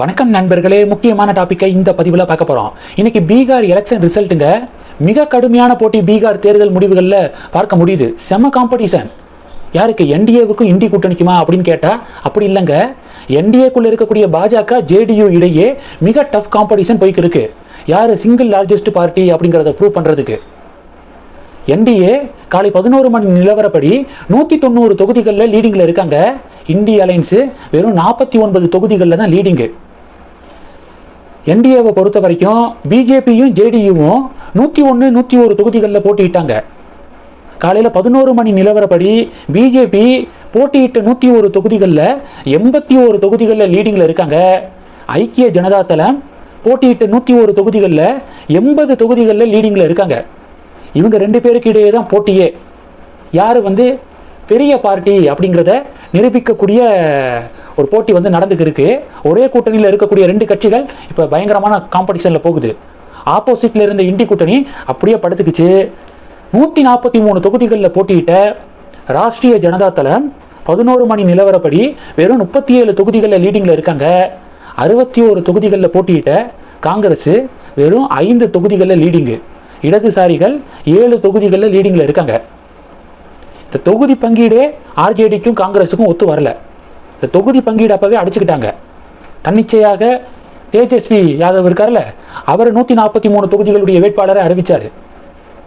வணக்கம் நண்பர்களே முக்கியமான டாப்பிக்கை இந்த பதிவில் பார்க்க போகிறோம் இன்னைக்கு பீகார் எலெக்ஷன் ரிசல்ட்டுங்க மிக கடுமையான போட்டி பீகார் தேர்தல் முடிவுகளில் பார்க்க முடியுது. செம காம்படிஷன் யாருக்கு என்டிஏவுக்கும் இந்தி கூட்டணிக்குமா அப்படின்னு கேட்டால் அப்படி இல்லைங்க. என்டிஏக்குள்ளே இருக்கக்கூடிய பாஜக ஜேடியு இடையே மிக டஃப் காம்படிஷன் போய்க்கு இருக்கு. யார் சிங்கிள் லார்ஜஸ்ட் பார்ட்டி அப்படிங்கிறத ப்ரூவ் பண்ணுறதுக்கு என்டிஏ காலை பதினோரு மணி நிலவரப்படி நூற்றி தொண்ணூறு தொகுதிகளில் லீடிங்கில் இருக்காங்க. இந்திய அலைன்ஸு வெறும் நாற்பத்தி ஒன்பது தொகுதிகளில் தான் லீடிங்கு என்டிஏவை பொறுத்த வரைக்கும் பிஜேபியும் ஜேடியுவும் நூற்றி ஒன்று நூற்றி ஒரு தொகுதிகளில் போட்டியிட்டாங்க. காலையில் பதினோரு மணி நிலவரப்படி பிஜேபி போட்டியிட்ட நூற்றி ஒரு தொகுதிகளில் எண்பத்தி ஒரு தொகுதிகளில் லீடிங்கில் இருக்காங்க. ஐக்கிய ஜனதா தளம் போட்டியிட்ட நூற்றி ஒரு தொகுதிகளில் எண்பது தொகுதிகளில் லீடிங்கில் இருக்காங்க. இவங்க ரெண்டு பேருக்கு இடையே தான் போட்டியே. யார் வந்து பெரிய பார்ட்டி அப்படிங்கிறத நிரூபிக்கக்கூடிய ஒரு போட்டி வந்து நடந்துக்கு இருக்கு ஒரே கூட்டணியில் இருக்கக்கூடிய ரெண்டு கட்சிகள் இப்போ பயங்கரமான காம்படிஷனில் போகுது. ஆப்போசிட்டில் இருந்த இண்டி கூட்டணி அப்படியே படுத்துக்குச்சு. நூற்றி நாற்பத்தி மூணு தொகுதிகளில் போட்டியிட்ட ராஷ்ட்ரிய ஜனதா தளம் பதினோரு மணி நிலவரப்படி வெறும் முப்பத்தி ஏழு தொகுதிகளில் லீடிங்கில் இருக்காங்க. அறுபத்தி ஒரு தொகுதிகளில் போட்டியிட்ட காங்கிரஸ் வெறும் ஐந்து தொகுதிகளில் லீடிங்கு இடதுசாரிகள் ஏழு தொகுதிகளில் லீடிங்கில் இருக்காங்க. இந்த தொகுதி பங்கீடே ஆர்ஜேடிக்கும் காங்கிரஸுக்கும் ஒத்து வரல. இந்த தொகுதி பங்கீடு அப்பவே அடிச்சுக்கிட்டாங்க. தன்னிச்சையாக தேஜஸ்வி யாதவ் இருக்கார்ல அவர் நூற்றி நாற்பத்தி மூணு தொகுதிகளுடைய வேட்பாளரை அறிவித்தார்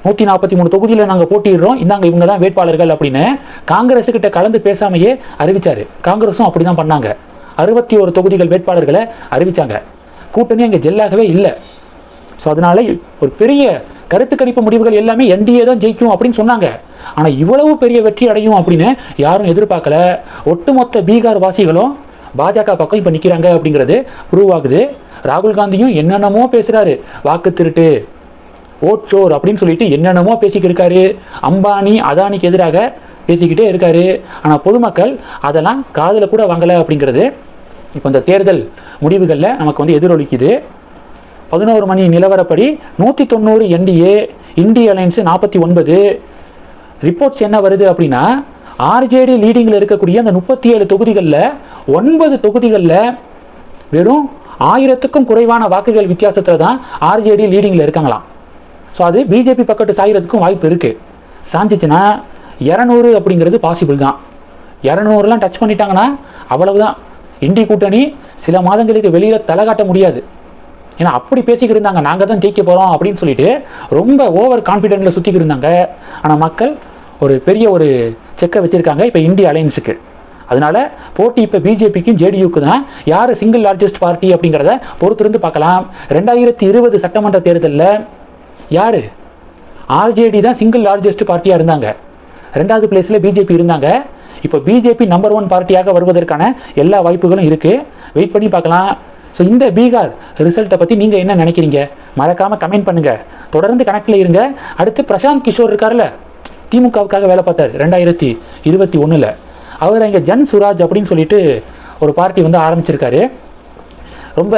நூற்றி நாற்பத்தி மூணு தொகுதியில் நாங்கள் போட்டிடுறோம் இந்தாங்க இவங்க தான் வேட்பாளர்கள் அப்படின்னு காங்கிரஸுக்கிட்ட கலந்து பேசாமையே அறிவிச்சாரு. காங்கிரஸும் அப்படி தான் பண்ணாங்க. அறுபத்தி ஒரு தொகுதிகள் வேட்பாளர்களை அறிவிச்சாங்க. கூட்டணி அங்கே ஜெல்லாகவே இல்லை. ஸோ அதனால ஒரு பெரிய கருத்து கணிப்பு முடிவுகள் எல்லாமே என்டிஏ தான் ஜெயிக்கும் அப்படின்னு சொன்னாங்க. ஆனால் இவ்வளவு பெரிய வெற்றி அடையும் அப்படின்னு யாரும் எதிர்பார்க்கல. ஒட்டுமொத்த பீகார் வாசிகளும் பாஜக பக்கம் இப்போ நிற்கிறாங்க அப்படிங்கிறது ப்ரூவ் ஆகுது. ராகுல் காந்தியும் என்னென்னமோ பேசுகிறாரு வாக்கு திருட்டு ஓட் சோர் அப்படின்னு சொல்லிட்டு என்னென்னமோ பேசிக்கிட்டு இருக்காரு. அம்பானி அதானிக்கு எதிராக பேசிக்கிட்டே இருக்காரு. ஆனால் பொதுமக்கள் அதெல்லாம் காதில் கூட வாங்கலை அப்படிங்கிறது இப்போ இந்த தேர்தல் முடிவுகளில் நமக்கு வந்து எதிரொலிக்குது. பதினோரு மணி நிலவரப்படி நூற்றி தொண்ணூறு என்டிஏ இந்திய அலைன்ஸு நாற்பத்தி ஒன்பது. ரிப்போர்ட்ஸ் என்ன வருது அப்படின்னா ஆர்ஜேடி லீடிங்கில் இருக்கக்கூடிய அந்த முப்பத்தி ஏழு தொகுதிகளில் ஒன்பது தொகுதிகளில் வெறும் ஆயிரத்துக்கும் குறைவான வாக்குகள் வித்தியாசத்தில் தான் ஆர்ஜேடி லீடிங்கில் இருக்காங்களாம். ஸோ அது பிஜேபி பக்கத்து சாயறதுக்கும் வாய்ப்பு இருக்குது சாஞ்சிச்சுன்னா இரநூறு அப்படிங்கிறது பாசிபிள் தான். இரநூறுலாம் டச் பண்ணிட்டாங்கன்னா அவ்வளவுதான். இந்தி கூட்டணி சில மாதங்களுக்கு வெளியில் தலை காட்ட முடியாது. ஏன்னா அப்படி பேசிக்கிட்டு இருந்தாங்க. நாங்கள் தான் ஜெயிக்க போகிறோம் அப்படின்னு சொல்லிட்டு ரொம்ப ஓவர் கான்ஃபிடென்ட்டில் சுற்றிக்கிட்டு இருந்தாங்க. ஆனால் மக்கள் ஒரு பெரிய ஒரு செக்கை வச்சுருக்காங்க இப்போ இந்திய அலையன்ஸுக்கு. அதனால போட்டி இப்போ பிஜேபிக்கும் ஜேடியூக்கு தான். யார் சிங்கிள் லார்ஜஸ்ட் பார்ட்டி அப்படிங்கிறத பொறுத்திருந்து பார்க்கலாம். ரெண்டாயிரத்தி இருபது சட்டமன்ற தேர்தலில் யார்? ஆர்ஜேடி தான் சிங்கிள் லார்ஜஸ்ட் பார்ட்டியாக இருந்தாங்க. ரெண்டாவது பிளேஸில் பிஜேபி இருந்தாங்க. இப்போ பிஜேபி நம்பர் ஒன் பார்ட்டியாக வருவதற்கான எல்லா வாய்ப்புகளும் இருக்குது வெயிட் பண்ணி பார்க்கலாம். ஸோ இந்த பீகார் ரிசல்ட்டை பற்றி நீங்கள் என்ன நினைக்கிறீங்க? மறக்காமல் கமெண்ட் பண்ணுங்கள் தொடர்ந்து கணக்கில் இருங்க. அடுத்து பிரசாந்த் கிஷோர் இருக்கார்ல திமுகவுக்காக வேலை பார்த்தார் ரெண்டாயிரத்தி இருபத்தி ஒன்றில் அவர் இங்கே ஜன் சுராஜ் அப்படின்னு சொல்லிட்டு ஒரு பார்ட்டி வந்து ஆரம்பிச்சிருக்காரு. ரொம்ப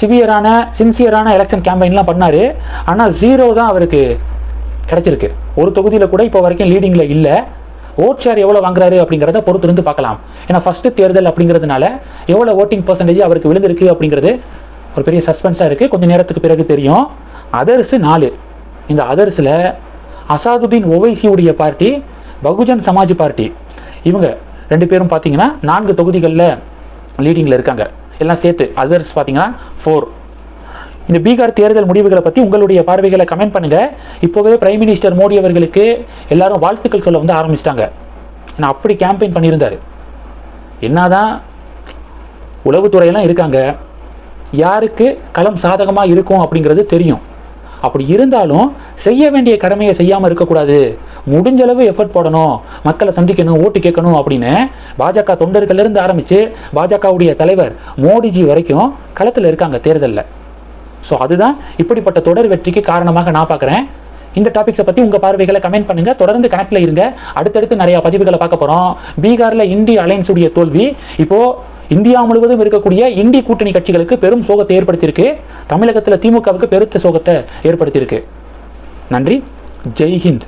சிவியரான சின்சியரான எலெக்ஷன் கேம்பெயின்லாம் பண்ணார். ஆனால் ஜீரோ தான் அவருக்கு கிடச்சிருக்கு. ஒரு தொகுதியில் கூட இப்போ வரைக்கும் லீடிங்கில் இல்லை. ஓட் ஷேர் எவ்வளோ வாங்குறாரு அப்படிங்கிறத பொறுத்திருந்து பார்க்கலாம். ஏன்னா ஃபஸ்ட்டு தேர்தல் அப்படிங்கிறதுனால எவ்வளோ ஓட்டிங் பர்சன்டேஜ் அவருக்கு விழுந்திருக்கு அப்படிங்கிறது ஒரு பெரிய சஸ்பென்ஸாக இருக்குது கொஞ்சம் நேரத்துக்கு பிறகு தெரியும். அதர்ஸு நாலு. இந்த அதர்ஸில் அசாதுதீன் ஒவைசியுடைய பார்ட்டி பகுஜன் சமாஜ் பார்ட்டி. இவங்க ரெண்டு பேரும் பார்த்தீங்கன்னா நான்கு தொகுதிகளில் லீடிங்கில் இருக்காங்க. எல்லாம் சேர்த்து அதர்ஸ் பார்த்தீங்கன்னா ஃபோர் இந்த பீகார் தேர்தல் முடிவுகளை பற்றி உங்களுடைய பார்வைகளை கமெண்ட் பண்ணுங்கள் இப்போவே பிரைம் மினிஸ்டர் மோடி அவர்களுக்கு எல்லாரும் வாழ்த்துக்கள் சொல்ல வந்து ஆரம்பிச்சிட்டாங்க. நான் அப்படி கேம்பெயின் பண்ணியிருந்தாரு. என்னதான் உளவுத்துறையெல்லாம் இருக்காங்க. யாருக்கு களம் சாதகமாக இருக்கும் அப்படிங்கிறது தெரியும். அப்படி இருந்தாலும் செய்ய வேண்டிய கடமையை செய்யாமல் இருக்கக்கூடாது. முடிஞ்ச அளவு எஃபர்ட் போடணும். மக்களை சந்திக்கணும் ஓட்டு கேட்கணும் அப்படின்னு பாஜக தொண்டர்கள்லேருந்து ஆரம்பித்து பாஜகவுடைய தலைவர் மோடிஜி வரைக்கும் களத்தில் இருக்காங்க தேர்தலில். ஸோ அதுதான் இப்படிப்பட்ட தொடர் வெற்றிக்கு காரணமாக நான் பார்க்குறேன். இந்த டாபிக்ஸை பற்றி உங்கள் பார்வைகளை கமெண்ட் பண்ணுங்கள் தொடர்ந்து கணக்கில் இருங்க. அடுத்தடுத்து நிறையா பதிவுகளை பார்க்க போகிறோம் பீகாரில் இந்திய அலையன்ஸ் உடைய தோல்வி. இப்போது இந்தியா முழுவதும் இருக்கக்கூடிய இந்தி கூட்டணி கட்சிகளுக்கு பெரும் சோகத்தை ஏற்படுத்தியிருக்கு. தமிழகத்தில் திமுகவுக்கு பெருத்த சோகத்தை ஏற்படுத்தியிருக்கு. நன்றி. ஜெய் ஹிந்த்.